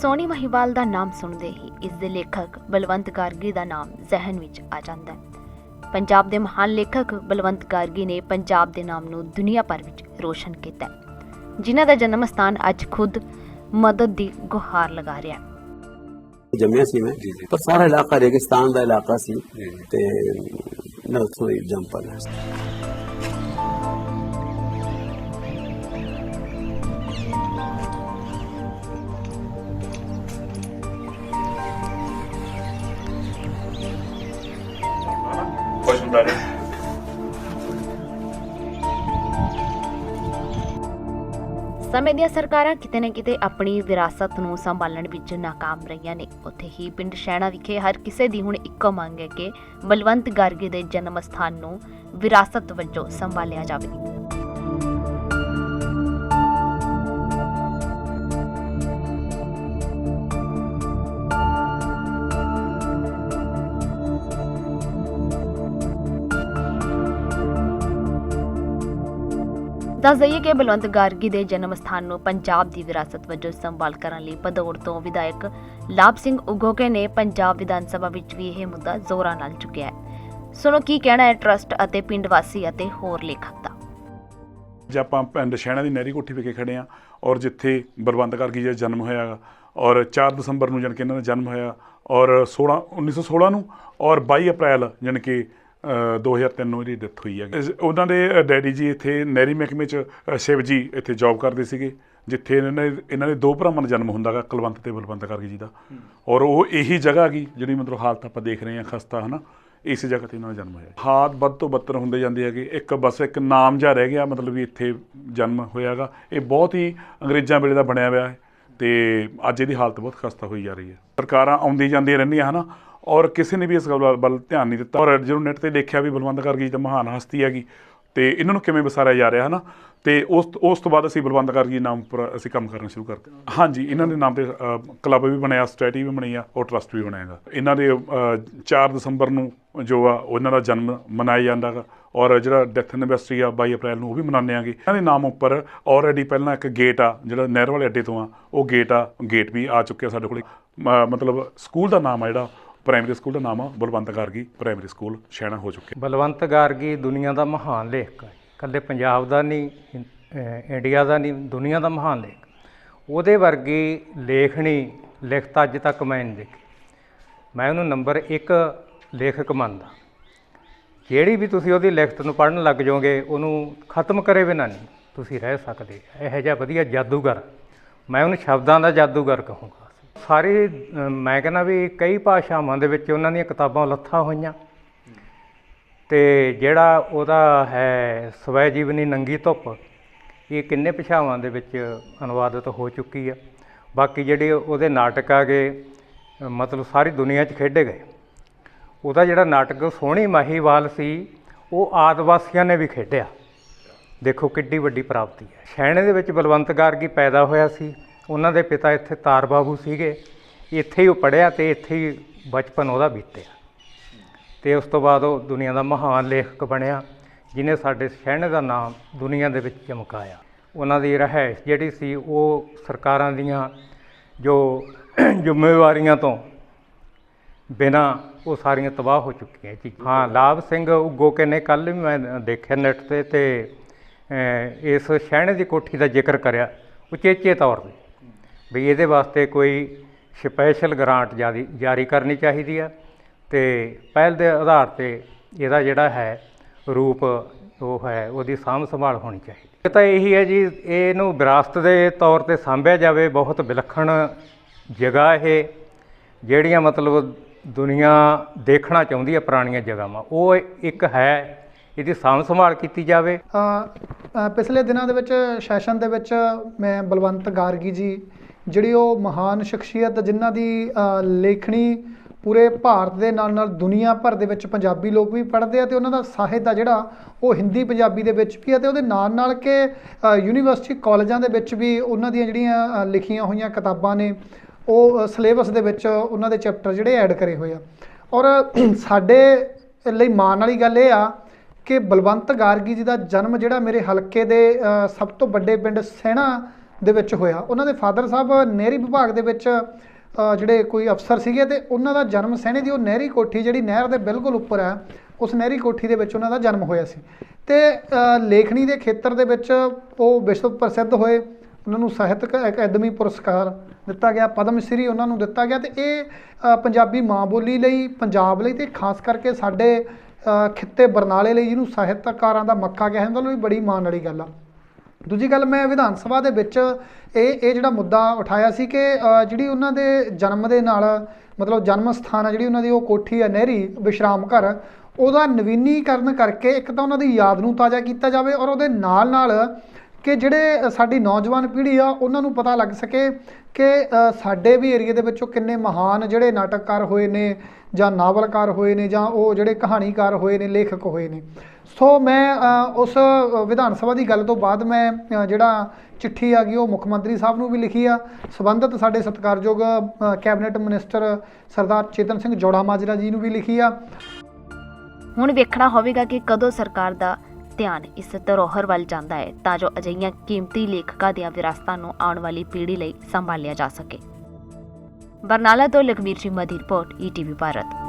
ਸੋਨੀ ਮਹੀਵਾਲ ਦਾ ਨਾਮ ਸੁਣਦੇ ਹੀ ਇਸ ਦੇ ਲੇਖਕ ਬਲਵੰਤ ਗਾਰਗੀ ਦਾ ਨਾਮ ਜ਼ਿਹਨ ਵਿੱਚ ਆ ਜਾਂਦਾ ਹੈ। ਪੰਜਾਬ ਦੇ ਮਹਾਨ ਲੇਖਕ ਬਲਵੰਤ ਗਾਰਗੀ ਨੇ ਪੰਜਾਬ ਦੇ ਨਾਮ ਨੂੰ ਦੁਨੀਆ ਭਰ ਵਿੱਚ ਰੋਸ਼ਨ ਕੀਤਾ ਜਿਨ੍ਹਾਂ ਦਾ ਜਨਮ ਸਥਾਨ ਅੱਜ ਖੁਦ ਮਦਦ ਦੀ ਗੁਹਾਰ ਲਗਾ ਰਿਹਾ ਹੈ। ਜੰਮਿਆ ਸੀ ਮੈਂ ਪਰ ਸਾਰਾ ਇਲਾਕਾ ਰੇਗਿਸਤਾਨ ਦਾ ਇਲਾਕਾ ਸੀ ਤੇ ਨਾ ਥੋੜੀ ਜੰਪਲ ਹੁੰਦਾ ਰਿਹਾ ਸਮੇਂ ਦੀਆਂ ਸਰਕਾਰਾਂ ਕਿਤੇ ਨਾ ਕਿਤੇ ਆਪਣੀ ਵਿਰਾਸਤ ਨੂੰ ਸੰਭਾਲਣ ਵਿੱਚ ਨਾਕਾਮ ਰਹੀਆਂ ਨੇ। ਉੱਥੇ ਹੀ ਪਿੰਡ ਸ਼ੈਣਾ ਵਿਖੇ ਹਰ ਕਿਸੇ ਦੀ ਹੁਣ ਇੱਕੋ ਮੰਗ ਹੈ ਕਿ ਬਲਵੰਤ ਗਾਰਗੀ ਦੇ ਜਨਮ ਸਥਾਨ ਨੂੰ ਵਿਰਾਸਤ ਵਜੋਂ ਸੰਭਾਲਿਆ ਜਾਵੇ। ਦੱਸ ਦਈਏ ਕਿ ਬਲਵੰਤ ਗਾਰਗੀ ਦੇ ਜਨਮ ਸਥਾਨ ਨੂੰ ਪੰਜਾਬ ਦੀ ਵਿਰਾਸਤ ਵਜੋਂ ਸੰਭਾਲ ਕਰਨ ਲਈ ਭਦੌੜ ਤੋਂ ਵਿਧਾਇਕ ਲਾਭ ਸਿੰਘ ਉਗੋਕੇ ਨੇ ਪੰਜਾਬ ਵਿਧਾਨ ਸਭਾ ਵਿੱਚ ਵੀ ਇਹ ਮੁੱਦਾ ਜ਼ੋਰਾਂ ਨਾਲ ਚੁੱਕਿਆ ਹੈ। ਸੁਣੋ ਕੀ ਕਹਿਣਾ ਹੈ ਟਰਸਟ ਅਤੇ ਪਿੰਡ ਵਾਸੀ ਅਤੇ ਹੋਰ ਲੇਖਕ ਦਾ। ਜੇ ਆਪਾਂ ਪਿੰਡ ਸ਼ਹਿਣਾ ਦੀ ਨਹਿਰੀ ਕੋਠੀ ਵਿਖੇ ਖੜੇ ਆ ਔਰ ਜਿੱਥੇ ਬਲਵੰਤ ਗਾਰਗੀ ਜੀ ਦਾ ਜਨਮ ਹੋਇਆ ਔਰ 4 ਦਸੰਬਰ ਨੂੰ ਜਾਣੀ ਕਿ ਇਹਨਾਂ ਦਾ ਜਨਮ ਹੋਇਆ ਔਰ 16 1916 ਨੂੰ ਔਰ 22 ਅਪ੍ਰੈਲ ਜਾਣੀ ਕਿ 2003 ਨੂੰ ਇਹਦੀ ਡੈਥ ਹੋਈ ਹੈ ਉਹਨਾਂ ਦੇ ਡੈਡੀ ਜੀ ਇੱਥੇ ਨਹਿਰੀ ਮਹਿਕਮੇ 'ਚ ਸ਼ਿਵ ਜੀ ਇੱਥੇ ਜੌਬ ਕਰਦੇ ਸੀਗੇ ਜਿੱਥੇ ਇਹਨਾਂ ਨੇ ਇਹਨਾਂ ਦੇ ਦੋ ਭਰਾਵਾਂ ਦਾ ਜਨਮ ਹੁੰਦਾ ਗਾ ਕੁਲਵੰਤ ਤੇ ਬਲਵੰਤ ਗਾਰਗੀ ਜੀ ਦਾ। ਔਰ ਉਹ ਇਹੀ ਜਗ੍ਹਾ ਗਈ ਜਿਹੜੀ ਮਤਲਬ ਹਾਲਤ ਆਪਾਂ ਦੇਖ ਰਹੇ ਹਾਂ ਖਸਤਾ ਹਨਾ? ਇਸ ਜਗ੍ਹਾ ਤੇ ਇਹਨਾਂ ਦਾ ਜਨਮ ਹੋਇਆ। ਹਾਲਾਤ ਵੱਧ ਤੋਂ ਬੱਤਰ ਹੁੰਦੇ ਜਾਂਦੇ ਹੈਗੇ। ਇੱਕ ਬਸ ਇੱਕ ਨਾਮ ਜਿਹਾ ਰਹਿ ਗਿਆ ਮਤਲਬ ਵੀ ਇੱਥੇ ਜਨਮ ਹੋਇਆਗਾ ਇਹ ਬਹੁਤ ਹੀ ਅੰਗਰੇਜ਼ਾਂ ਵੇਲੇ ਦਾ ਬਣਿਆ ਹੋਇਆ ਹੈ ਤੇ ਅੱਜ ਇਹਦੀ ਹਾਲਤ ਬਹੁਤ ਖਸਤਾ ਹੋਈ ਜਾ ਰਹੀ ਹੈ। ਸਰਕਾਰਾਂ ਆਉਂਦੀ ਜਾਂਦੀਆਂ ਰਹਿੰਦੀਆਂ ਹਨਾ? ਔਰ ਕਿਸੇ ਨੇ ਵੀ ਇਸ ਗੱਲ ਵੱਲ- ਵੱਲ ਧਿਆਨ ਨਹੀਂ ਦਿੱਤਾ। ਔਰ ਜਦੋਂ ਨੈਟ ਤੇ ਦੇਖਿਆ ਵੀ ਬਲਵੰਤ ਗਾਰਗੀ ਜੀ ਤਾਂ ਮਹਾਨ ਹਸਤੀ ਹੈਗੀ। ਤੇ ਇਹਨਾਂ ਨੂੰ ਕਿਵੇਂ ਵਸਾਰਿਆ ਜਾ ਰਿਹਾ ਹਨਾ? ਤੇ ਉਸ ਉਸ ਤੋਂ ਬਾਅਦ ਅਸੀਂ ਬਲਵੰਤ ਗਾਰਗੀ ਨਾਮ ਉੱਪਰ ਅਸੀਂ ਕੰਮ ਕਰਨਾ ਸ਼ੁਰੂ ਕਰਤੇ ਹਾਂਜੀ ਇਹਨਾਂ ਦੇ ਨਾਮ ਤੇ ਕਲੱਬ ਵੀ ਬਣਿਆ ਸਟੈਟੀ ਵੀ ਬਣੀ ਆ ਔਰ ਟਰਸਟ ਵੀ ਬਣਾਏਗਾ ਇਹਨਾਂ ਦੇ ਅ, 4 ਦਸੰਬਰ ਨੂੰ ਜੋ ਆ ਉਹਨਾਂ ਦਾ ਜਨਮ ਮਨਾਇਆ ਜਾਂਦਾ ਗਾ ਔਰ ਜਿਹੜਾ ਡੈਥ ਐਨਵਰਸਰੀ ਆ 22 ਅਪ੍ਰੈਲ ਨੂੰ ਉਹ ਵੀ ਮਨਾਉਂਦੇ ਆਂਗੇ। ਇਹਨਾਂ ਦੇ ਨਾਮ ਉੱਪਰ ਆਲਰੇਡੀ ਪਹਿਲਾਂ ਇੱਕ ਗੇਟ ਆ ਜਿਹੜਾ ਨਹਿਰ ਵਾਲੇ ਅੱਡੇ ਤੋਂ ਆ ਉਹ ਗੇਟ ਆ ਗੇਟ ਵੀ ਆ ਚੁੱਕਿਆ ਸਾਡੇ ਕੋਲੇ। ਮਤਲਬ ਸਕੂਲ ਦਾ ਨਾਮ ਆ ਜਿਹੜਾ ਪ੍ਰਾਇਮਰੀ ਸਕੂਲ ਦਾ ਨਾਮ ਆ ਬਲਵੰਤ ਗਾਰਗੀ ਪ੍ਰਾਇਮਰੀ ਸਕੂਲ ਸ਼ੈਣਾ ਹੋ ਚੁੱਕਿਆ। ਬਲਵੰਤ ਗਾਰਗੀ ਦੁਨੀਆ ਦਾ ਮਹਾਨ ਲੇਖਕ ਹੈ। ਇਕੱਲੇ ਪੰਜਾਬ ਦਾ ਨਹੀਂ ਇੰਡੀਆ ਦਾ ਨਹੀਂ, ਦੁਨੀਆ ਦਾ ਮਹਾਨ ਲੇਖਕ। ਉਹਦੇ ਵਰਗੀ ਲੇਖਣੀ ਲਿਖਤ ਅੱਜ ਤੱਕ ਮੈਂ ਨਹੀਂ ਦੇਖੀ। ਮੈਂ ਉਹਨੂੰ ਨੰਬਰ 1 ਲੇਖਕ ਮੰਨਦਾ। ਜਿਹੜੀ ਵੀ ਤੁਸੀਂ ਉਹਦੀ ਲਿਖਤ ਨੂੰ ਪੜ੍ਹਨ ਲੱਗ ਜਾਓਗੇ, ਉਹਨੂੰ ਖਤਮ ਕਰੇ ਬਿਨਾਂ ਨਹੀਂ ਤੁਸੀਂ ਰਹਿ ਸਕਦੇ। ਇਹੋ ਜਿਹਾ ਵਧੀਆ ਜਾਦੂਗਰ। ਮੈਂ ਉਹਨੂੰ ਸ਼ਬਦਾਂ ਦਾ ਜਾਦੂਗਰ ਕਹੂੰਗਾ। ਸਾਰੇ ਮੈਂ ਕਹਿੰਦਾ ਵੀ ਕਈ ਭਾਸ਼ਾਵਾਂ ਦੇ ਵਿੱਚ ਉਹਨਾਂ ਦੀਆਂ ਕਿਤਾਬਾਂ ਲੱਥਾਂ ਹੋਈਆਂ। ਤੇ ਜਿਹੜਾ ਉਹਦਾ ਹੈ ਸਵੈ ਜੀਵਨੀ ਨੰਗੀ ਧੁੱਪ, ਇਹ ਕਿੰਨੇ ਭਾਸ਼ਾਵਾਂ ਦੇ ਵਿੱਚ ਅਨੁਵਾਦਿਤ ਹੋ ਚੁੱਕੀ ਆ। ਬਾਕੀ ਜਿਹੜੇ ਉਹਦੇ ਨਾਟਕ ਆ ਗਏ ਮਤਲਬ ਸਾਰੀ ਦੁਨੀਆ 'ਚ ਖੇਡੇ ਗਏ। ਉਹਦਾ ਜਿਹੜਾ ਨਾਟਕ ਸੋਹਣੀ ਮਾਹੀਵਾਲ ਸੀ, ਉਹ ਆਦਿਵਾਸੀਆਂ ਨੇ ਵੀ ਖੇਡਿਆ। ਦੇਖੋ ਕਿੱਡੀ ਵੱਡੀ ਪ੍ਰਾਪਤੀ ਹੈ। ਸ਼ੈਣੇ ਦੇ ਵਿੱਚ ਬਲਵੰਤ ਗਾਰਗੀ ਪੈਦਾ ਹੋਇਆ ਸੀ। ਉਹਨਾਂ ਦੇ ਪਿਤਾ ਇੱਥੇ ਤਾਰ ਬਾਬੂ ਸੀਗੇ, ਇੱਥੇ ਹੀ ਉਹ ਪੜਿਆ ਤੇ ਇੱਥੇ ਹੀ ਬਚਪਨ ਉਹਦਾ ਬੀਤਿਆ। ਤੇ ਉਸ ਤੋਂ ਬਾਅਦ ਉਹ ਦੁਨੀਆ ਦਾ ਮਹਾਨ ਲੇਖਕ ਬਣਿਆ ਜਿਨੇ ਸਾਡੇ ਸ਼ਹਿਰ ਦਾ ਨਾਮ ਦੁਨੀਆ ਦੇ ਵਿੱਚ ਚਮਕਾਇਆ। ਉਹਨਾਂ ਦੀ ਰਹਿائش ਜਿਹੜੀ ਸੀ, ਉਹ ਸਰਕਾਰਾਂ ਦੀਆਂ ਜੋ ਜ਼ਿੰਮੇਵਾਰੀਆਂ ਤੋਂ ਬਿਨਾ ਉਹ ਸਾਰੀਆਂ ਤਬਾਹ ਹੋ ਚੁੱਕੀਆਂ ਜੀ। ਹਾਂ, ਲਾਭ ਸਿੰਘ ਗੋਕੇ ਨੇ ਕੱਲ ਵੀ ਮੈਂ ਦੇਖਿਆ ਨੈਟ ਤੇ ਤੇ ਇਸ ਸ਼ਹਿਣੇ ਦੀ ਕੋਠੀ ਦਾ ਜ਼ਿਕਰ ਕਰਿਆ, ਉਚੇਚੇ ਤੌਰ ਤੇ। ਵੀ ਇਹਦੇ ਵਾਸਤੇ ਕੋਈ ਸਪੈਸ਼ਲ ਗ੍ਰਾਂਟ ਜਾਰੀ ਜਾਰੀ ਕਰਨੀ ਚਾਹੀਦੀ ਆ ਤੇ ਪਹਿਲ ਦੇ ਆਧਾਰ ਤੇ ਇਹਦਾ ਜਿਹੜਾ ਹੈ ਰੂਪ ਉਹ ਹੈ, ਉਹਦੀ ਸਾਂਭ ਸੰਭਾਲ ਹੋਣੀ ਚਾਹੀਦੀ। ਇਹ ਤਾਂ ਇਹੀ ਹੈ ਜੀ, ਇਹਨੂੰ ਵਿਰਾਸਤ ਦੇ ਤੌਰ ਤੇ ਸਾਂਭਿਆ ਜਾਵੇ, ਬਹੁਤ ਵਿਲੱਖਣ ਜਗ੍ਹਾ ਇਹ, ਜਿਹੜੀਆਂ ਮਤਲਬ ਦੁਨੀਆ ਦੇਖਣਾ ਚਾਹੁੰਦੀ ਹੈ ਪੁਰਾਣੀਆਂ ਜਗ੍ਹਾਵਾਂ। ਉਹ ਇੱਕ ਹੈ, ਇਹਦੀ ਸਾਂਭ ਸੰਭਾਲ ਕੀਤੀ ਜਾਵੇ। ਪਿਛਲੇ ਦਿਨਾਂ ਦੇ ਵਿੱਚ, ਸੈਸ਼ਨ ਦੇ ਵਿੱਚ ਮੈਂ ਬਲਵੰਤ ਗਾਰਗੀ ਜੀ ਜਿਹੜੀ ਉਹ ਮਹਾਨ ਸ਼ਖਸੀਅਤ ਜਿਨ੍ਹਾਂ ਦੀ ਲੇਖਣੀ ਪੂਰੇ ਭਾਰਤ ਦੇ ਨਾਲ ਨਾਲ ਦੁਨੀਆ ਭਰ ਦੇ ਵਿੱਚ ਪੰਜਾਬੀ ਲੋਕ ਵੀ ਪੜ੍ਹਦੇ ਆ ਤੇ ਉਹਨਾਂ ਦਾ ਸਾਹਿਤ ਆ ਜਿਹੜਾ, ਉਹ ਹਿੰਦੀ ਪੰਜਾਬੀ ਦੇ ਵਿੱਚ ਵੀ ਆ ਤੇ ਉਹਦੇ ਨਾਲ ਨਾਲ ਕਿ ਯੂਨੀਵਰਸਿਟੀ ਕਾਲਜਾਂ ਦੇ ਵਿੱਚ ਵੀ ਉਹਨਾਂ ਦੀਆਂ ਜਿਹੜੀਆਂ ਲਿਖੀਆਂ ਹੋਈਆਂ ਕਿਤਾਬਾਂ ਨੇ, ਉਹ ਸਿਲੇਬਸ ਦੇ ਵਿੱਚ ਉਹਨਾਂ ਦੇ ਚੈਪਟਰ ਜਿਹੜੇ ਐਡ ਕਰੇ ਹੋਏ ਆ। ਔਰ ਸਾਡੇ ਲਈ ਮਾਣ ਵਾਲੀ ਗੱਲ ਇਹ ਆ ਕਿ ਬਲਵੰਤ ਗਾਰਗੀ ਜੀ ਦਾ ਜਨਮ ਜਿਹੜਾ ਮੇਰੇ ਹਲਕੇ ਦੇ ਸਭ ਤੋਂ ਵੱਡੇ ਪਿੰਡ ਸੈਣਾ ਦੇ ਵਿੱਚ ਹੋਇਆ। ਉਹਨਾਂ ਦੇ ਫਾਦਰ ਸਾਹਿਬ ਨਹਿਰੀ ਵਿਭਾਗ ਦੇ ਵਿੱਚ ਜਿਹੜੇ ਕੋਈ ਅਫਸਰ ਸੀਗੇ ਤੇ ਉਹਨਾਂ ਦਾ ਜਨਮ ਸਹਿਣੇ ਦੀ ਉਹ ਨਹਿਰੀ ਕੋਠੀ ਜਿਹੜੀ ਨਹਿਰ ਦੇ ਬਿਲਕੁਲ ਉੱਪਰ ਹੈ, ਉਸ ਨਹਿਰੀ ਕੋਠੀ ਦੇ ਵਿੱਚ ਉਹਨਾਂ ਦਾ ਜਨਮ ਹੋਇਆ ਸੀ। ਤੇ ਲੇਖਣੀ ਦੇ ਖੇਤਰ ਦੇ ਵਿੱਚ ਉਹ ਵਿਸ਼ਵ ਪ੍ਰਸਿੱਧ ਹੋਏ। ਉਹਨਾਂ ਨੂੰ ਸਾਹਿਤਕ ਅਕਾਦਮੀ ਪੁਰਸਕਾਰ ਦਿੱਤਾ ਗਿਆ, ਪਦਮ ਸ਼੍ਰੀ ਉਹਨਾਂ ਨੂੰ ਦਿੱਤਾ ਗਿਆ ਤੇ ਇਹ ਪੰਜਾਬੀ ਮਾਂ ਬੋਲੀ ਲਈ, ਪੰਜਾਬ ਲਈ ਤੇ ਖਾਸ ਕਰਕੇ ਸਾਡੇ ਖਿੱਤੇ ਬਰਨਾਲੇ ਲਈ ਜਿਹਨੂੰ ਸਾਹਿਤਕਾਰਾਂ ਦਾ ਮੱਕਾ ਕਿਹਾ ਜਾਂਦਾ ਉਹ ਵੀ ਬੜੀ ਮਾਣ ਵਾਲੀ ਗੱਲ ਆ। ਦੂਜੀ ਗੱਲ ਮੈਂ ਵਿਧਾਨ ਸਭਾ ਦੇ ਵਿੱਚ ਇਹ ਇਹ ਜਿਹੜਾ ਮੁੱਦਾ ਉਠਾਇਆ ਸੀ ਕਿ ਜਿਹੜੀ ਉਹਨਾਂ ਦੇ ਜਨਮ ਦੇ ਨਾਲ, ਮਤਲਬ ਜਨਮ ਸਥਾਨ ਆ ਜਿਹੜੀ ਉਹਨਾਂ ਦੀ ਉਹ ਕੋਠੀ ਆ ਨਹਿਰੀ ਵਿਸ਼ਰਾਮ ਘਰ, ਉਹਦਾ ਨਵੀਨੀਕਰਨ ਕਰਕੇ ਇੱਕ ਤਾਂ ਉਹਨਾਂ ਦੀ ਯਾਦ ਨੂੰ ਤਾਜ਼ਾ ਕੀਤਾ ਜਾਵੇ ਔਰ ਉਹਦੇ ਨਾਲ ਨਾਲ ਕਿ ਜਿਹੜੇ ਸਾਡੀ ਨੌਜਵਾਨ ਪੀੜ੍ਹੀ ਆ, ਉਹਨਾਂ ਨੂੰ ਪਤਾ ਲੱਗ ਸਕੇ ਕਿ ਸਾਡੇ ਵੀ ਏਰੀਆ ਦੇ ਵਿੱਚੋਂ ਕਿੰਨੇ ਮਹਾਨ ਜਿਹੜੇ ਨਾਟਕਕਾਰ ਹੋਏ ਨੇ, ਜਾਂ ਨਾਵਲਕਾਰ ਹੋਏ ਨੇ, ਜਾਂ ਉਹ ਜਿਹੜੇ ਕਹਾਣੀਕਾਰ ਹੋਏ ਨੇ, ਲੇਖਕ ਹੋਏ ਨੇ। ਸੋ ਮੈਂ ਉਸ ਵਿਧਾਨ ਸਭਾ ਦੀ ਗੱਲ ਤੋਂ ਬਾਅਦ ਮੈਂ ਜਿਹੜਾ ਚਿੱਠੀ ਆ ਗਈ, ਉਹ ਮੁੱਖ ਮੰਤਰੀ ਸਾਹਿਬ ਨੂੰ ਵੀ ਲਿਖੀ ਆ। ਸਬੰਧਤ ਸਾਡੇ ਸਤਿਕਾਰਯੋਗ ਕੈਬਨਿਟ ਮਿਨਿਸਟਰ ਸਰਦਾਰ ਚੇਤਨ ਸਿੰਘ ਜੋੜਾ ਮਾਜਰਾ ਜੀ ਨੂੰ ਵੀ ਲਿਖੀ ਆ। ਹੁਣ ਵੇਖਣਾ ਹੋਵੇਗਾ ਕਿ ਕਦੋਂ ਸਰਕਾਰ ਦਾ ਧਿਆਨ ਇਸ ਧਰੋਹਰ ਵੱਲ ਜਾਂਦਾ ਹੈ ਤਾਂ ਜੋ ਅਜਿਹੀਆਂ ਕੀਮਤੀ ਲੇਖਕਾਂ ਦੀਆਂ ਵਿਰਾਸਤਾਂ ਨੂੰ ਆਉਣ ਵਾਲੀ ਪੀੜ੍ਹੀ ਲਈ ਸੰਭਾਲਿਆ ਜਾ ਸਕੇ। ਬਰਨਾਲਾ ਤੋਂ ਲਖਵੀਰ ਸਿੰਘ ਮਦੀ ਰਿਪੋਰਟ, ਈਟੀਵੀ ਭਾਰਤ।